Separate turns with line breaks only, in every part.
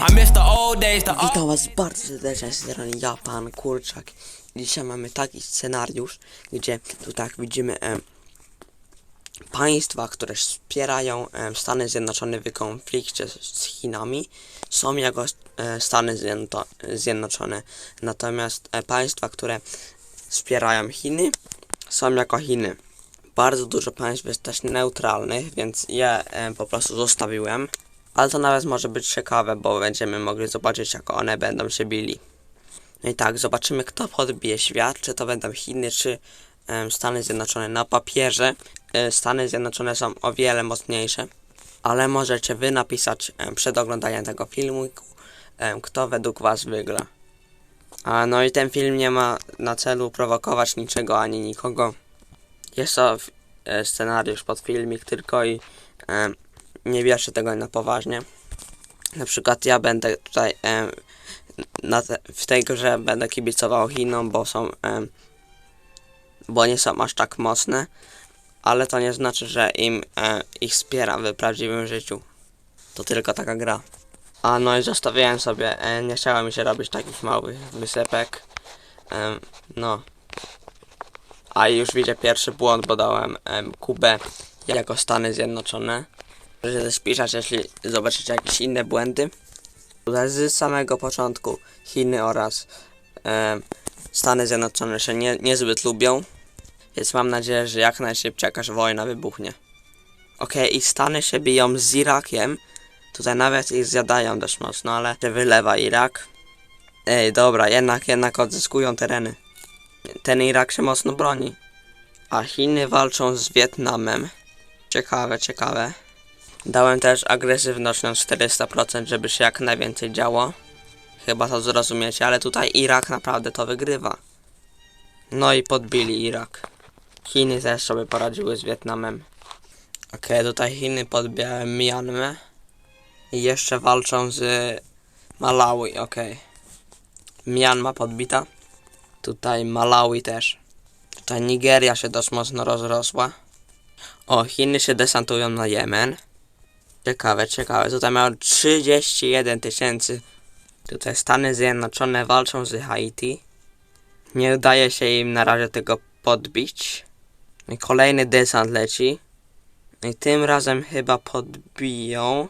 I the old days, the
Witam was bardzo serdecznie z strony Japan Kurczak. Dzisiaj mamy taki scenariusz, gdzie tu tak widzimy em, państwa, które wspierają em, Stany Zjednoczone w konflikcie z, Chinami, są jako e, Stany Zjedno Zjednoczone. Natomiast e, państwa, które wspierają Chiny, są jako Chiny. Bardzo dużo państw jest też neutralnych, więc je em, po prostu zostawiłem. Ale to nawet może być ciekawe, bo będziemy mogli zobaczyć, jak one będą się bili. No i tak, zobaczymy, kto podbije świat, czy to będą Chiny, czy em, Stany Zjednoczone. Na papierze e, Stany Zjednoczone są o wiele mocniejsze, ale możecie wy napisać em, przed oglądaniem tego filmu, em, kto według was wygra. A no i ten film nie ma na celu prowokować niczego ani nikogo. Jest to e, scenariusz pod filmik tylko i em, nie bierzcie tego na poważnie. Na przykład ja będę tutaj na te, w tej grze będę kibicował Chinom, bo są em, bo nie są aż tak mocne, ale to nie znaczy, że im e, ich wspieram w prawdziwym życiu. To tylko taka gra. A no i zostawiałem sobie, e, nie chciało mi się robić takich małych wysepek. Em, no. A już widzę pierwszy błąd, bo dałem em, Kubę jako Stany Zjednoczone. Możecie też pisać, jeśli zobaczycie jakieś inne błędy. Tutaj z samego początku Chiny oraz em, Stany Zjednoczone się nie, niezbyt lubią. Więc mam nadzieję, że jak najszybciej jakaś wojna wybuchnie. Okej, i Stany się biją z Irakiem. Tutaj nawet ich zjadają dość mocno, ale się wylewa Irak. Ej, dobra, jednak, jednak odzyskują tereny. Ten Irak się mocno broni. A Chiny walczą z Wietnamem. Ciekawe, ciekawe. Dałem też agresywność na 400%, żeby się jak najwięcej działo. Chyba to zrozumiecie, ale tutaj Irak naprawdę to wygrywa. No i podbili Irak. Chiny też sobie poradziły z Wietnamem. Okej, tutaj Chiny podbijały Myanmę. I jeszcze walczą z Malawi, okej. Myanma podbita. Tutaj Malawi też. Tutaj Nigeria się dość mocno rozrosła. O, Chiny się desantują na Jemen. Ciekawe, ciekawe. Tutaj mają 31 tysięcy. Tutaj Stany Zjednoczone walczą z Haiti. Nie udaje się im na razie tego podbić. No I kolejny desant leci. No I tym razem chyba podbiją.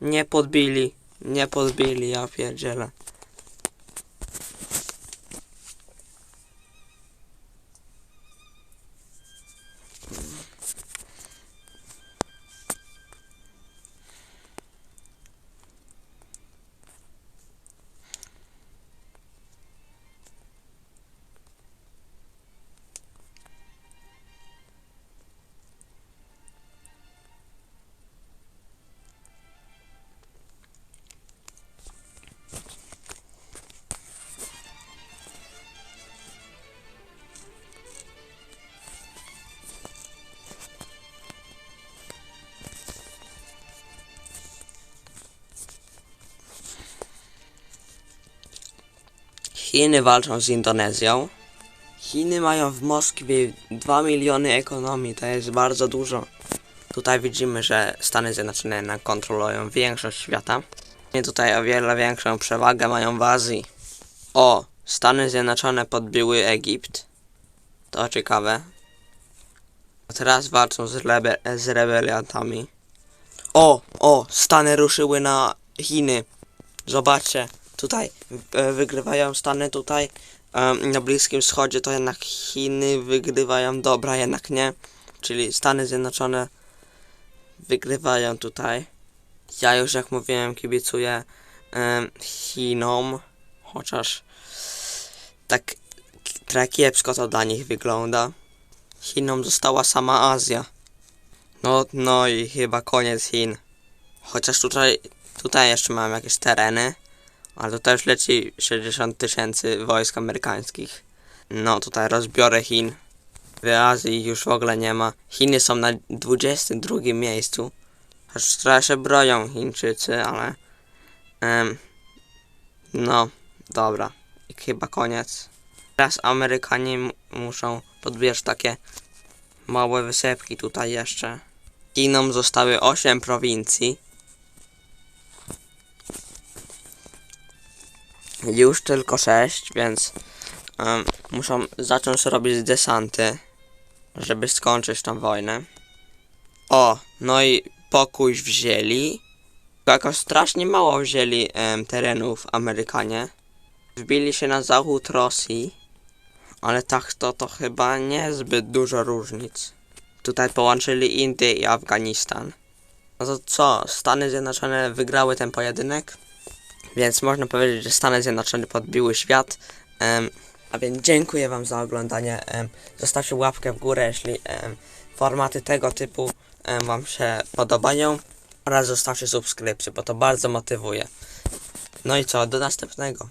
Nie podbili. Nie podbili, ja pierdzielę. Chiny walczą z Indonezją. Chiny mają w Moskwie 2 miliony ekonomii, to jest bardzo dużo. Tutaj widzimy, że Stany Zjednoczone kontrolują większość świata. I tutaj o wiele większą przewagę mają w Azji. O, Stany Zjednoczone podbiły Egipt. To ciekawe. Teraz walczą z, rebe z rebeliantami. O, o, Stany ruszyły na Chiny. Zobaczcie, tutaj e, wygrywają Stany, tutaj em, na Bliskim Wschodzie to jednak Chiny wygrywają, dobra, jednak nie. Czyli Stany Zjednoczone wygrywają tutaj. Ja już jak mówiłem kibicuję em, Chinom, chociaż tak trochę kiepsko to dla nich wygląda. Chinom została sama Azja. No, no i chyba koniec Chin. Chociaż tutaj, tutaj jeszcze mam jakieś tereny. Ale tutaj już leci 60 tysięcy wojsk amerykańskich. No tutaj rozbiorę Chin. W Azji już w ogóle nie ma. Chiny są na 22 miejscu. Choć trochę się broją Chińczycy, ale... em, no, dobra. I chyba koniec. Teraz Amerykanie muszą podbierać takie małe wysepki tutaj jeszcze. Chinom zostały 8 prowincji. Już tylko sześć, więc em, muszą zacząć robić desanty, żeby skończyć tą wojnę. O, no i pokój wzięli. Jakoś strasznie mało wzięli em, terenów Amerykanie. Wbili się na zachód Rosji, ale tak to to chyba niezbyt dużo różnic. Tutaj połączyli Indię i Afganistan. No to co, Stany Zjednoczone wygrały ten pojedynek? Więc można powiedzieć, że Stany Zjednoczone podbiły świat. Em, a więc dziękuję Wam za oglądanie. Em, zostawcie łapkę w górę, jeśli em, formaty tego typu em, Wam się podobają. Oraz zostawcie subskrypcję, bo to bardzo motywuje. No i co, do następnego.